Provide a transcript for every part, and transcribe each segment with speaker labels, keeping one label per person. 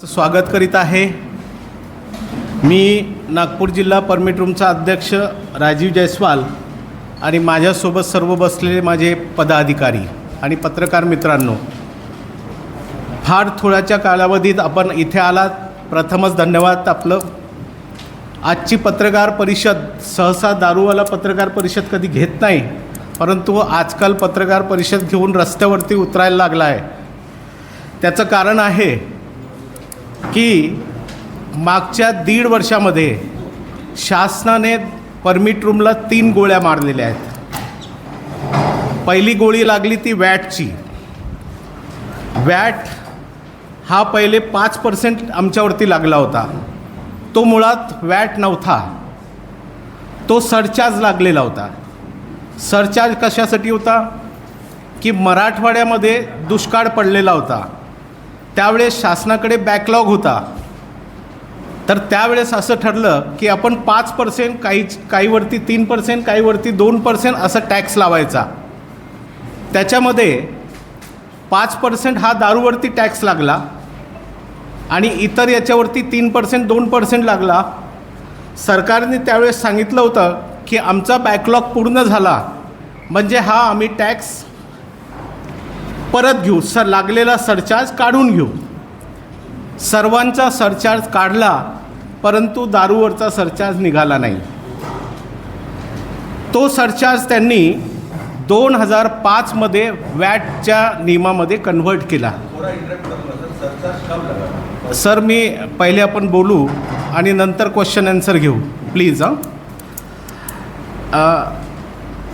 Speaker 1: स्वागत करीत आहे. मी नागपूर जिल्हा परमिट रूमचा अध्यक्ष राजीव जयस्वाल आणि माझ्यासोबत सर्व बसलेले माझे पदाधिकारी आणि पत्रकार मित्रांनो फार थोड्याच्या कालावधीत आपण इथे आलात. प्रथमच धन्यवाद आपलं. आजची पत्रकार परिषद सहसा दारूवाला पत्रकार परिषद कधी घेत नाही परंतु आजकाल पत्रकार परिषद घेऊन रस्त्यावरती उतरायला लागला आहे त्याचं कारण आहे की मागच्या दीड वर्षामध्ये शासनाने परमिट रूमला तीन गोळ्या मारलेल्या आहेत. पहिली गोळी लागली ती वॅटची. वॅट हा पहिले पाच पर्सेंट आमच्यावरती लागला होता. तो मुळात वॅट नव्हता. तो सरचार्ज लागलेला होता. सरचार्ज कशासाठी होता? की मराठवाड्यामध्ये दुष्काळ पडलेला होता. त्यावेळेस शासनाकडे बॅकलॉग होता. तर त्यावेळेस असं ठरलं की आपण पाच पर्सेंट काही काहीवरती तीन पर्सेंट काहीवरती दोन पर्सेंट असं टॅक्स लावायचा. त्याच्यामध्ये पाच पर्सेंट हा दारूवरती टॅक्स लागला आणि इतर याच्यावरती तीन पर्सेंट दोन पर्सेंट लागला. सरकारने त्यावेळेस सांगितलं होतं की आमचा बॅकलॉग पूर्ण झाला. म्हणजे हा आम्ही टॅक्स परत घेऊ. सर लागलेला सरचार्ज काढून घेऊ. सर्वांचा सरचार्ज काढला परंतु दारूवरचा सरचार्ज निघाला नाही. तो सरचार्ज त्यांनी दोन हजार पाचमध्ये वॅटच्या नियमामध्ये कन्व्हर्ट केला. सर मी पहिले आपण बोलू आणि नंतर क्वेश्चन आन्सर घेऊ. प्लीज हां.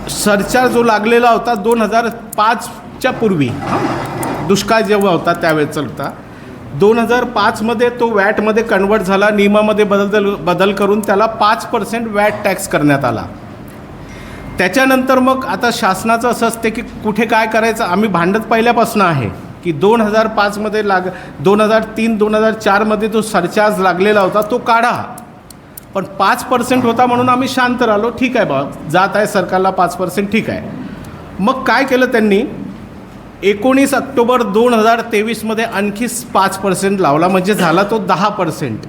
Speaker 1: सरचार्ज जो लागलेला होता दोन हजार पाच पाचच्या पूर्वी दुष्काळ जेव्हा होता त्यावेळेस होता दोन हजार पाचमध्ये तो वॅटमध्ये कन्वर्ट झाला नियमामध्ये बदल बदल करून त्याला पाच पर्सेंट वॅट टॅक्स करण्यात आला. त्याच्यानंतर मग आता शासनाचं असं असते की कुठे काय करायचं आम्ही भांडत पहिल्यापासून आहे की दोन हजार पाचमध्ये लाग दोन हजार तीन दोन हजार चारमध्ये जो सरचार्ज लागलेला होता तो काढा. पण पाच पर्सेंट होता म्हणून आम्ही शांत राहिलो ठीक आहे बा जात आहे सरकारला पाच पर्सेंट ठीक आहे. मग काय केलं त्यांनी? एकोणीस ऑक्टोबर दोन हजार तेवीसमध्ये आणखी पाच पर्सेंट लावला. म्हणजे झाला तो दहा पर्सेंट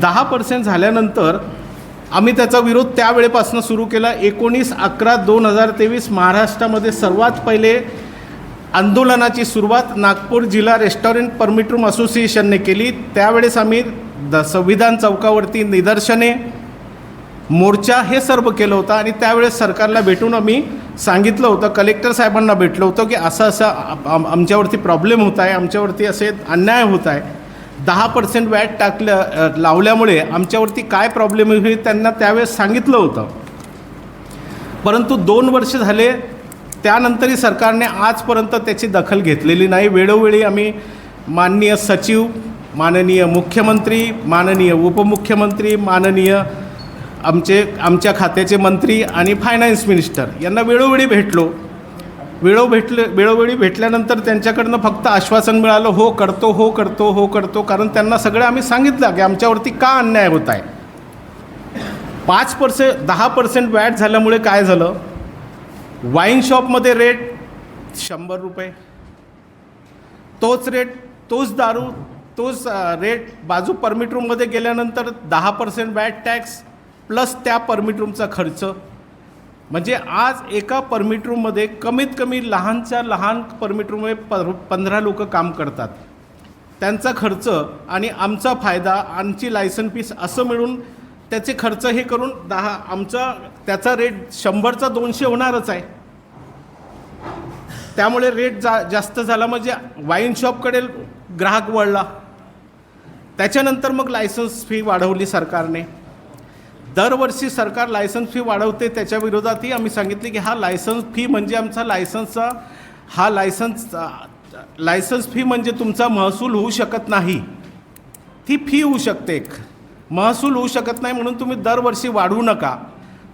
Speaker 1: दहा पर्सेंट झाल्यानंतर आम्ही त्याचा विरोध त्यावेळेपासून सुरू केला. एकोणीस अकरा दोन हजार तेवीस महाराष्ट्रामध्ये सर्वात पहिले आंदोलनाची सुरुवात नागपूर जिल्हा रेस्टॉरंट परमिट रूम असोसिएशनने केली. त्यावेळेस आम्ही द संविधान चौकावरती निदर्शने मोर्चा हे सर्व केलं होतं आणि त्यावेळेस सरकारला भेटून आम्ही सांगितलं होतं कलेक्टर साहेबांना भेटलो होतो की असं असं आमच्यावरती प्रॉब्लेम होत आहे आमच्यावरती असे अन्याय होत आहे. दहा पर्सेंट वॅट टाकलं लावल्यामुळे आमच्यावरती काय प्रॉब्लेम होईल त्यांना त्यावेळेस सांगितलं होतं. परंतु दोन वर्ष झाले त्यानंतरही सरकारने आजपर्यंत त्याची दखल घेतलेली नाही. वेळोवेळी आम्ही माननीय सचिव माननीय मुख्यमंत्री माननीय उपमुख्यमंत्री माननीय आमचे आमच्या खात्याचे मंत्री आणि फायनान्स मिनिस्टर यांना वेळोवेळी भेटलो. वेळो भेटले वेळोवेळी भेटल्यानंतर त्यांच्याकडनं फक्त आश्वासन मिळालं हो करतो हो करतो हो करतो कारण त्यांना सगळं आम्ही सांगितलं की आमच्यावरती का अन्याय होत आहे. पाच पर्सेंट दहा पर्सेंट वॅट झाल्यामुळे काय झालं? वाईन शॉपमध्ये रेट शंभर रुपये. तोच रेट तोच दारू तोच रेट बाजू परमिट रूममध्ये गेल्यानंतर दहा पर्सेंट वॅट टॅक्स प्लस त्या परमिट रूमचा खर्च. म्हणजे आज एका परमिट रूममध्ये कमीत कमी लहानच्या लहान परमिट रूममध्ये पर पंधरा लोक काम करतात. त्यांचा खर्च आणि आमचा फायदा आमची लायसन फीस असं मिळून त्याचे खर्च हे करून दहा आमचा त्याचा रेट शंभरचा दोनशे होणारच आहे. त्यामुळे रेट जा जास्त झाला म्हणजे वाईन शॉपकडे ग्राहक वळला. त्याच्यानंतर मग लायसन्स फी वाढवली सरकारने. दरवर्षी सरकार लायसन्स फी वाढवते त्याच्या विरोधातही आम्ही सांगितले की हा लायसन्स फी म्हणजे आमचा लायसन्सचा हा लायसन्स लायसन्स फी म्हणजे तुमचा महसूल होऊ शकत नाही. ती फी होऊ शकते एक. महसूल होऊ शकत नाही म्हणून तुम्ही दरवर्षी वाढवू नका.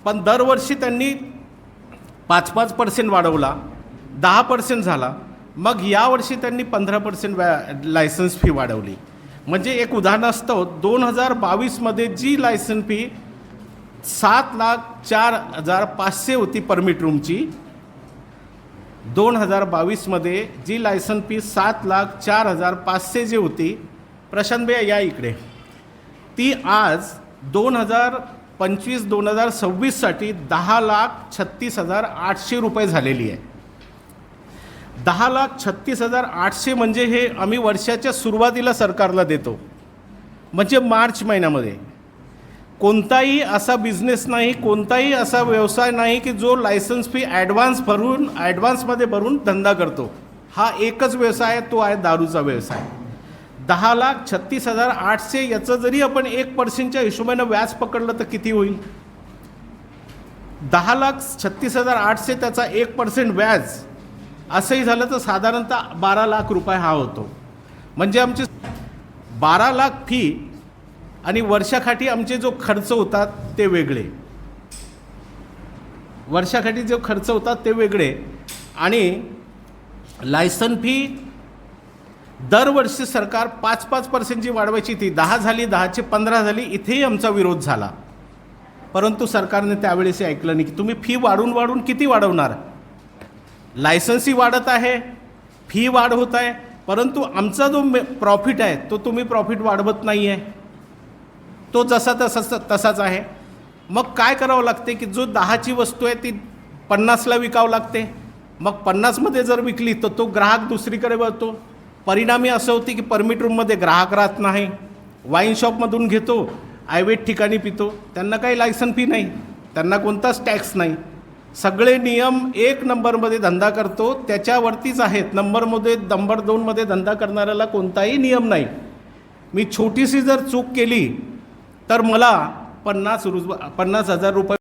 Speaker 1: पण दरवर्षी त्यांनी पाच पाच पर्सेंट वाढवला दहा पर्सेंट झाला. मग यावर्षी त्यांनी पंधरा पर्सेंट वॅ लायसन्स फी वाढवली. म्हणजे एक उदाहरण असतं दोन हजार बावीसमध्ये जी लायसन फी सात लाख चार हजार पाचशे होती परमिट रूमची दोन हजार बावीसमध्ये जी लायसन फी सात लाख चार हजार पाचशे जी होती प्रशांत भैया या इकडे. ती आज दोन हजार पंचवीस दोन हजार सव्वीससाठी दहा लाख छत्तीस हजार आठशे रुपये झालेली आहे. दहा लाख छत्तीस हजार आठशे म्हणजे हे आम्ही वर्षाच्या सुरुवातीला सरकारला देतो. म्हणजे मार्च महिन्यामध्ये. कोणताही असा बिझनेस नाही कोणताही असा व्यवसाय नाही की जो लायसन्स फी ॲडव्हान्स भरून ॲडव्हान्समध्ये भरून धंदा करतो. हा एकच व्यवसाय आहे तो आहे दारूचा व्यवसाय. दहा लाख छत्तीस हजार आठशे याचं जरी आपण एक पर्सेंटच्या हिशोबानं व्याज पकडलं तर किती होईल? दहा लाख छत्तीस हजार आठशे त्याचा एक पर्सेंट व्याज. असंही झालं तर साधारणतः बारा लाख रुपये हा होतो. म्हणजे आमची बारा लाख फी आणि वर्षाकाठी आमचे जो खर्च होतात ते वेगळे. वर्षाकाठी जो खर्च होतात ते वेगळे. आणि लायसन फी दरवर्षी सरकार पाच पाच पर्सेंटची वाढवायची ती दहा झाली दहाचे पंधरा झाली इथेही आमचा विरोध झाला. परंतु सरकारने त्यावेळेस ऐकलं नाही की तुम्ही फी वाढून वाढून किती वाढवणार? लायसन्सही वाढत आहे फी वाढ होत आहे परंतु आमचा जो प्रॉफिट आहे तो तुम्ही प्रॉफिट वाढवत नाही आहे तो जसा तसा तसाच आहे. मग काय करावं लागते की जो दहाची वस्तू आहे ती पन्नासला विकावं लागते. मग पन्नासमध्ये जर विकली तर तो ग्राहक दुसरीकडे वळतो. परिणामी असं होते की परमिट रूममध्ये ग्राहक राहत नाही. वाईन शॉपमधून घेतो आयवेट ठिकाणी पितो. त्यांना काही लायसन फी नाही. त्यांना कोणताच टॅक्स नाही. सगळे नियम एक नंबरमध्ये धंदा करतो. त्याच्यावरतीच आहेत. नंबरमध्ये नंबर दोनमध्ये धंदा करणाऱ्याला कोणताही नियम नाही. मी छोटीशी जर चूक केली तर मला पन्नास रुज पन्नास हजार रुपये.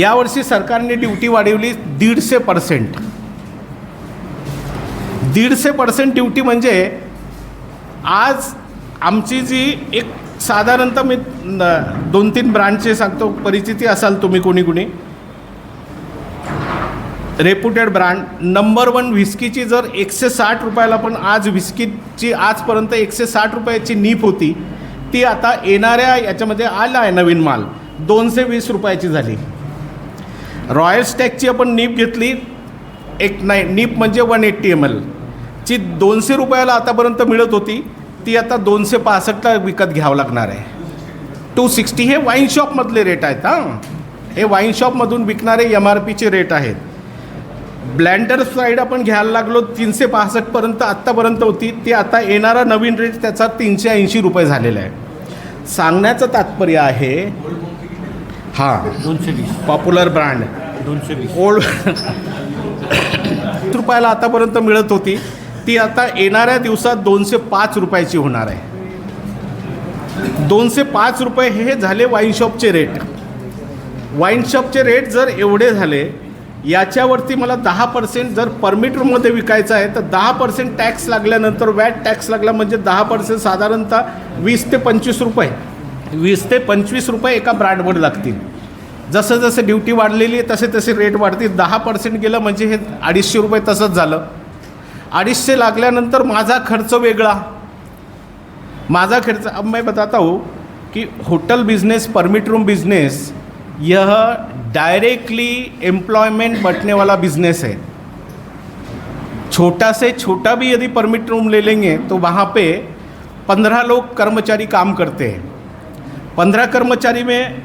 Speaker 1: यावर्षी सरकारने ड्युटी वाढवली दीडशे पर्सेंट दीडशे पर्सेंट ड्युटी म्हणजे आज आमची जी एक साधारणतः मी दोन तीन ब्रँडचे सांगतो परिचिती असाल तुम्ही कोणी कोणी. रेप्युटेड ब्रँड नंबर वन व्हिस्कीची जर एकशे साठ रुपयाला पण आज व्हिस्कीची आजपर्यंत एकशे साठ रुपयाची नीप होती. ती आता येणाऱ्या याच्यामध्ये आला आहे नवीन माल. दोनशे वीस रुपयाची झाली. रॉयल स्टॅकची आपण नीप घेतली. एक नाही नीप म्हणजे वन एट्टी एम एल जी दोनशे रुपयाला आतापर्यंत मिळत होती. ती आता दोनशे पासष्टला विकत घ्यावं लागणार आहे. टू सिक्स्टी हे वाईन शॉपमधले रेट आहेत हां. हे वाईन शॉपमधून विकणारे एम आर पीचे रेट आहेत. ब्लँडर साईड आपण घ्यायला लागलो तीनशे पासष्टपर्यंत आत्तापर्यंत होती. ती आता येणारा नवीन रेट त्याचा तीनशे ऐंशी रुपये झालेला आहे. सांगण्याचं तात्पर्य आहे हां
Speaker 2: दोनशे वीस.
Speaker 1: पॉप्युलर ब्रँड
Speaker 2: दोनशे वीस.
Speaker 1: ओल्ड रुपयाला आतापर्यंत मिळत होती. ती आता येणाऱ्या दिवसात दोनशे पाच रुपयाची होणार आहे. दोनशे पाच रुपये हे झाले वाईन शॉपचे रेट वाईन शॉपचे रेट जर एवढे झाले याच्यावरती मला दहा पर्सेंट जर परमिट रूममध्ये विकायचं आहे तर दहा पर्सेंट टॅक्स लागल्यानंतर वॅट टॅक्स लागला म्हणजे दहा पर्सेंट साधारणतः वीस ते पंचवीस रुपये. वीस ते पंचवीस रुपये एका ब्रँडवर लागतील. जसं जसं ड्युटी वाढलेली आहे तसे तसे रेट वाढतील. दहा पर्सेंट गेलं म्हणजे हे अडीचशे रुपये तसंच झालं. अडीचशे लागल्यानंतर माझा खर्च वेगळा. माझा खर्च अब मैं बताता हूँ कि hotel business permit room business यह डायरेक्टली एम्प्लॉयमेंट बटने वाला बिज़नेस है। छोटा से छोटा भी यदि परमिट रूम ले लेंगे तो वहाँ पे पंद्रह लोग कर्मचारी काम करते हैं। पंद्रह कर्मचारी में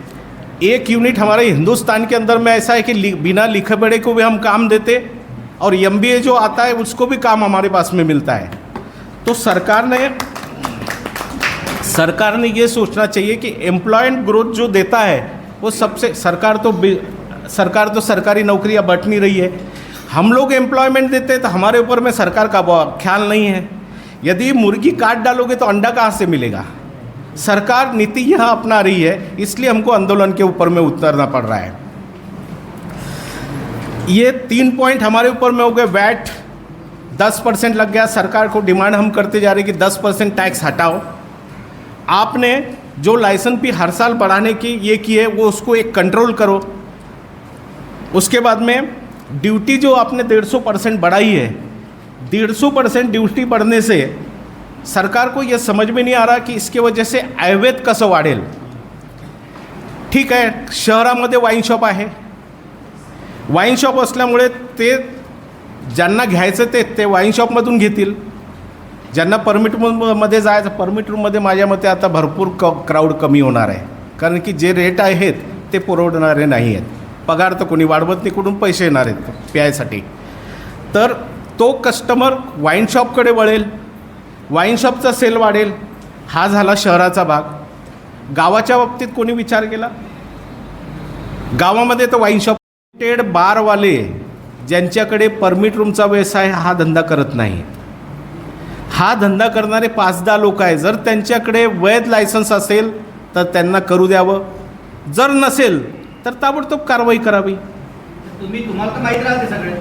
Speaker 1: एक यूनिट हमारे हिंदुस्तान के अंदर में ऐसा है कि लि- बिना लिखे पढ़े को भी हम काम देते, और एमबीए जो आता है, उसको भी काम हमारे पास में मिलता है। तो सरकार ने सरकार ने ये सोचना चाहिए कि एम्प्लॉयमेंट ग्रोथ जो देता है वो सबसे, सरकार तो सरकार तो सरकारी नौकरियाँ बट नहीं रही है। हम लोग एम्प्लॉयमेंट देते हैं तो हमारे ऊपर में सरकार का ख्याल नहीं है। यदि मुर्गी काट डालोगे तो अंडा कहाँ से मिलेगा? सरकार नीति यह अपना रही है, इसलिए हमको आंदोलन के ऊपर में उतरना पड़ रहा है। ये तीन पॉइंट हमारे ऊपर में हो गए वैट दस परसेंट लग गया, सरकार को डिमांड हम करते जा रहे कि दस परसेंट टैक्स हटाओ। आपने जो लाइसेंस भी हर साल बढ़ाने की ये की है वो उसको एक कंट्रोल करो। उसके बाद में ड्यूटी जो आपने डेढ़ सौ परसेंट बढ़ाई है डेढ़ सौ परसेंट ड्यूटी बढ़ने से सरकार को यह समझ में नहीं आ रहा की इसके वजह से आयुर्वेद कसं वाढेल। ठीक आहे शहरामध्ये वाईन शॉप आहे। वाईन शॉप असल्यामुळे ते ज्यांना घ्यायचं ते ते वाईन शॉपमधून घेतील। ज्यांना परमिटमध्ये जायचं परमिट रूममध्ये माझ्या मते आता भरपूर क क्राऊड कमी होणार आहे. कारण की जे रेट आहेत ते पुरवणारे नाही आहेत. पगार तर कोणी वाढवत नाही कुठून पैसे येणार आहेत प्यायसाठी. तर तो कस्टमर वाईन शॉपकडे वळेल. वाईन शॉपचा सेल वाढेल. हा झाला शहराचा भाग. गावाच्या बाबतीत कोणी विचार केला? गावामध्ये तर वाईन शॉप टेड बारवाले ज्यांच्याकडे परमिट रूमचा व्यवसाय हा धंदा करत नाही. हा धंदा करणारे पाच दहा लोक आहे जर त्यांच्याकडे वैध लायसन्स असेल तर त्यांना करू द्यावं. जर नसेल तर ताबडतोब कारवाई करावी.
Speaker 2: तुम्ही तुम्हाला तर माहीत राहते सगळे.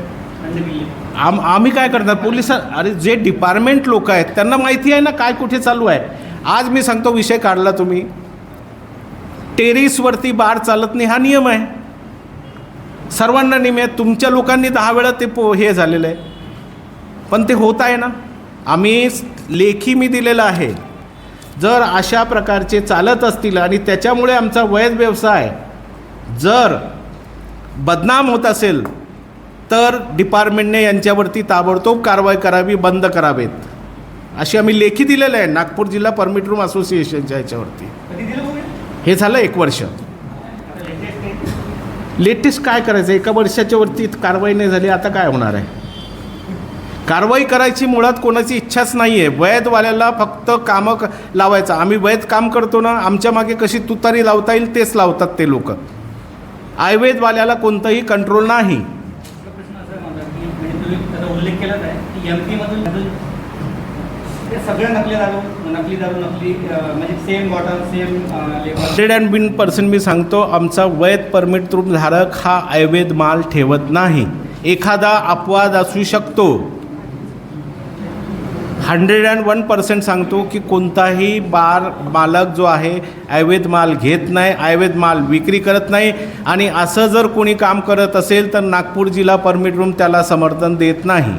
Speaker 2: म्हणजे
Speaker 1: आम आम्ही काय करणार? पोलीस अरे जे डिपार्टमेंट लोक आहेत त्यांना माहिती आहे ना काय कुठे चालू आहे. आज मी सांगतो विषय काढला तुम्ही. टेरिसवरती बार चालत नाही हा नियम आहे. सर्वांना नियम आहे. तुमच्या लोकांनी दहा वेळा ते पो हे झालेलं आहे. पण ते होत आहे ना. आम्ही लेखी मी दिलेलं आहे. जर अशा प्रकारचे चालत असतील आणि त्याच्यामुळे आमचा वैध व्यवसाय जर बदनाम होत असेल तर डिपार्टमेंटने यांच्यावरती ताबडतोब कारवाई करावी बंद करावेत. अशी आम्ही लेखी दिलेलं आहे नागपूर जिल्हा परमिट रूम असोसिएशनच्या याच्यावरती
Speaker 2: कधी दिलं बघूया
Speaker 1: हे झालं एक वर्ष.
Speaker 2: लेटेस्ट
Speaker 1: काय करायचं? एका वर्षाच्या वरती कारवाई नाही झाली आता काय होणार आहे? कारवाई करायची मुळात कोणाची इच्छाच नाही आहे वैधवाल्याला फक्त कामं क लावायचं. आम्ही वैध काम करतो ना आमच्या मागे कशी तुतारी लावता येईल तेच लावतात ते लोक. आयुर्वेदवाल्याला कोणतंही कंट्रोल नाही.
Speaker 2: उल्लेख केलाच आहे की एम पीमधून नकली दारू नकली दारू नकली म्हणजे same bottle same
Speaker 1: hundred and bin percent मी सांगतो आमचा वैध परमिट रूम धारक हा आयुर्वेद माल ठेवत नाही. एखादा अपवाद असू शकतो. हंड्रेड अँड वन पर्सेंट सांगतो की कोणताही बार मालक जो आहे अवैध माल घेत नाही अवैध माल विक्री करत नाही. आणि असं जर कोणी काम करत असेल तर नागपूर जिल्हा परमिट रूम त्याला समर्थन देत नाही.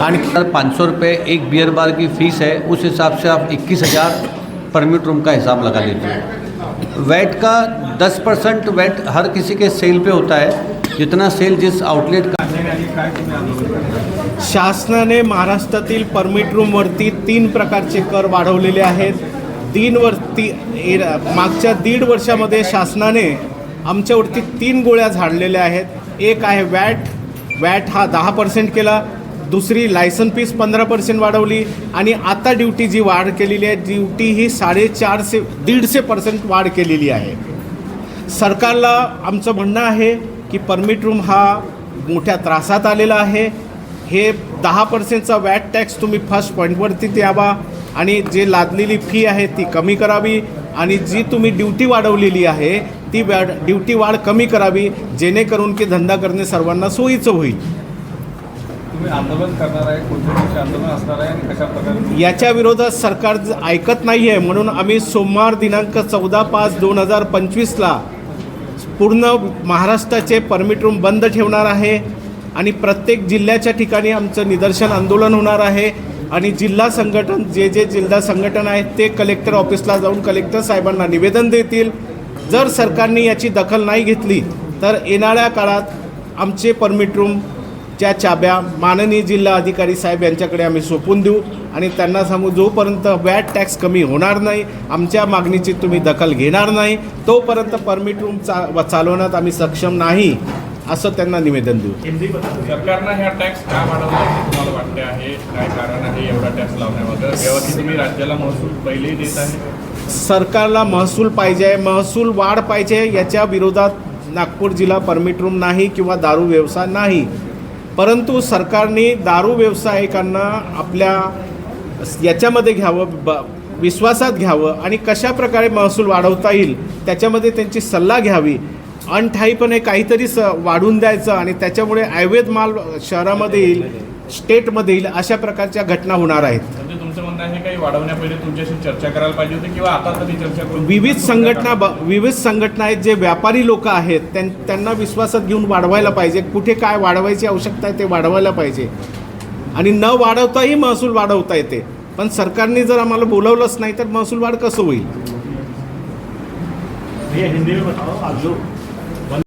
Speaker 1: आणि
Speaker 3: पाँच सौ रुपये एक बियर बार की फ़ीस है उस हिसाब से आप इक्कीस हज़ार परमिट रूम का हिसाब लगा लीजिए. वैट का दस परसेंट वैट हर किसी के सेल पे होता है. जितना सेल जिस आउटलेट का
Speaker 1: शासनाने महाराष्ट्रातील परमिट रूमवरती तीन प्रकारचे कर वाढवलेले आहेत. तीन वरती मागच्या दीड वर्षामध्ये शासनाने आमच्यावरती तीन गोळ्या झाडलेल्या आहेत. एक आहे वॅट वॅट हा दहा पर्सेंट केला. दुसरी लायसन फीस पंधरा पर्सेंट वाढवली आणि आता ड्युटी जी वाढ केलेली आहे ड्युटी ही साडेचारशे दीडशे पर्सेंट वाढ केलेली आहे. सरकारला आमचं म्हणणं आहे की परमिट रूम हा मोठ्या त्रासात आलेला आहे. हे दहा पर्सेंटचा वॅट टॅक्स तुम्ही फर्स्ट पॉईंटवरती द्यावा आणि जे लादलेली फी आहे ती कमी करावी आणि जी तुम्ही ड्युटी वाढवलेली आहे ती वॅ ड्युटी वाढ कमी करावी जेणेकरून की धंदा करणे सर्वांना सोयीचं होईल.
Speaker 4: तुम्ही आंदोलन करणार आहे कोणत्या दिवशी आंदोलन असणार आहे आणि कशा प्रकारे?
Speaker 1: याच्या विरोधात सरकार ऐकत नाही आहे म्हणून आम्ही सोमवार दिनांक चौदा पाच दोन हजार पंचवीसला पूर्ण महाराष्ट्राचे परमिट रूम बंद ठेवणार आहे आणि प्रत्येक जिल्ह्याच्या ठिकाणी आमचं निदर्शन आंदोलन होणार आहे. आणि जिल्हा संघटन जे जे जिल्हा संघटन आहेत ते कलेक्टर ऑफिसला जाऊन कलेक्टर साहेबांना निवेदन देतील. जर सरकारने याची दखल नाही घेतली तर येणाऱ्या काळात आमचे परमिट रूम रूमच्या चाब्या माननीय जिल्हा अधिकारी साहेब यांच्याकडे आम्ही सोपून देऊ आणि त्यांना सांगू जोपर्यंत वॅट टॅक्स कमी होणार नाही आमच्या मागणीची तुम्ही दखल घेणार नाही तोपर्यंत परमिट रूम चा चालवण्यात आम्ही सक्षम नाही असं त्यांना निवेदन देऊ.
Speaker 4: सरकारनं ह्या टॅक्स का वाढवला तुम्हाला वाटते आहे? काय कारण आहे एवढा टॅक्स तुम्ही राज्याला महसूल पहिलेही देत आहे?
Speaker 1: सरकारला महसूल पाहिजे महसूल वाढ पाहिजे याच्या विरोधात नागपूर जिल्हा परमिट रूम नाही किंवा दारू व्यवसाय नाही. परंतु सरकारने दारू व्यावसायिकांना आपल्या याच्यामध्ये घ्यावं ब विश्वासात घ्यावं आणि कशा प्रकारे महसूल वाढवता येईल त्याच्यामध्ये त्यांची सल्ला घ्यावी अनठाईपणे काहीतरी स वाढून द्यायचं आणि त्याच्यामुळे अवैध माल शहरामध्ये येईल स्टेटमध्ये येईल अशा प्रकारच्या घटना होणार आहेत.
Speaker 4: म्हणजे तुमचं म्हणणं आहे काही वाढवण्यापहिले तुमच्याशी चर्चा करायला पाहिजे होती किंवा आता तरी चर्चा करून
Speaker 1: विविध संघटना ब विविध संघटना आहेत जे व्यापारी लोक आहेत त्यां त्यांना विश्वासात घेऊन वाढवायला पाहिजे. कुठे काय वाढवायची आवश्यकता आहे ते वाढवायला पाहिजे. आणि न वाढवताही महसूल वाढवता येते. पण सरकारने जर आम्हाला बोलवलंच नाही तर महसूल वाढ कसं होईल?